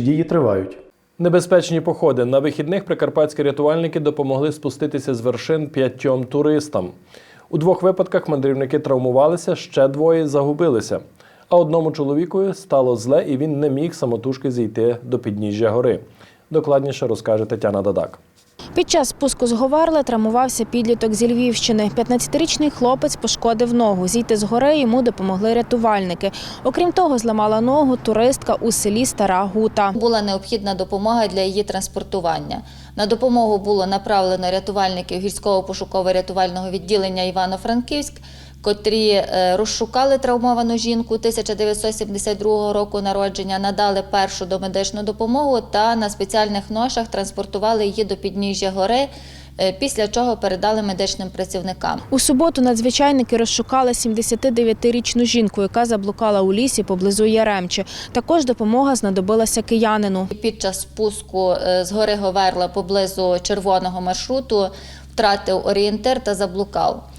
Слідчі дії тривають. Небезпечні походи на вихідних прикарпатські рятувальники допомогли спуститися з вершин п'ятьом туристам. У двох випадках мандрівники травмувалися, ще двоє загубилися. А одному чоловікові стало зле, і він не міг самотужки зійти до підніжжя гори. Докладніше розкаже Тетяна Дадак. Під час спуску з Говерли травмувався підліток зі Львівщини. 15-річний хлопець пошкодив ногу. Зійти з гори йому допомогли рятувальники. Окрім того, зламала ногу туристка у селі Стара Гута. Була необхідна допомога для її транспортування. На допомогу було направлено рятувальників гірського пошуково-рятувального відділення Івано-Франківськ, котрі е, розшукали травмовану жінку 1972 року народження, надали першу домедичну допомогу та на спеціальних ношах транспортували її до підніжжя гори, е, після чого передали медичним працівникам. У суботу надзвичайники розшукали 79-річну жінку, яка заблукала у лісі поблизу Яремчі. Також допомога знадобилася киянину. Під час спуску е, з гори Говерла поблизу червоного маршруту втратив орієнтир та заблукав.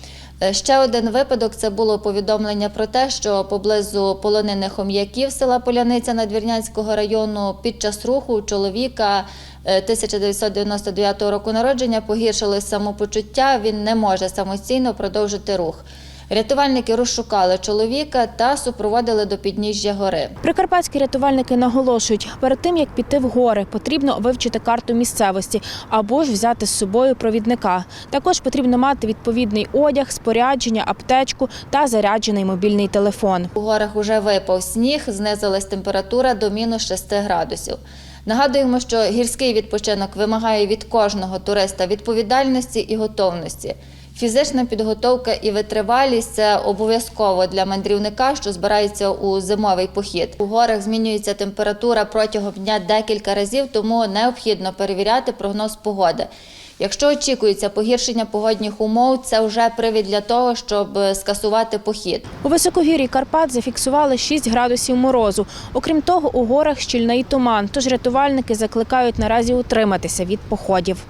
Е, Ще один випадок це було повідомлення про те, що поблизу полонених хом'яків села Поляниця Надвірнянського району під час руху чоловіка е, 1999 року народження погіршилось самопочуття. Він не може самостійно продовжити рух. Рятувальники розшукали чоловіка та супроводили до підніжжя гори. Прикарпатські рятувальники наголошують, перед тим як піти в гори, потрібно вивчити карту місцевості або ж взяти з собою провідника. Також потрібно мати відповідний одяг, спорядження, аптечку та заряджений мобільний телефон. У горах уже випав сніг, знизилась температура до мінус 6 градусів. Нагадуємо, що гірський відпочинок вимагає від кожного туриста відповідальності і готовності. Фізична підготовка і витривалість це обов'язково для мандрівника, що збирається у зимовий похід. У горах змінюється температура протягом дня декілька разів, тому необхідно перевіряти прогноз погоди. Якщо очікується погіршення погодних умов, це вже привід для того, щоб скасувати похід. У високогір'ї Карпат зафіксували 6 градусів морозу. Окрім того, у горах щільний туман, тож рятувальники закликають наразі утриматися від походів.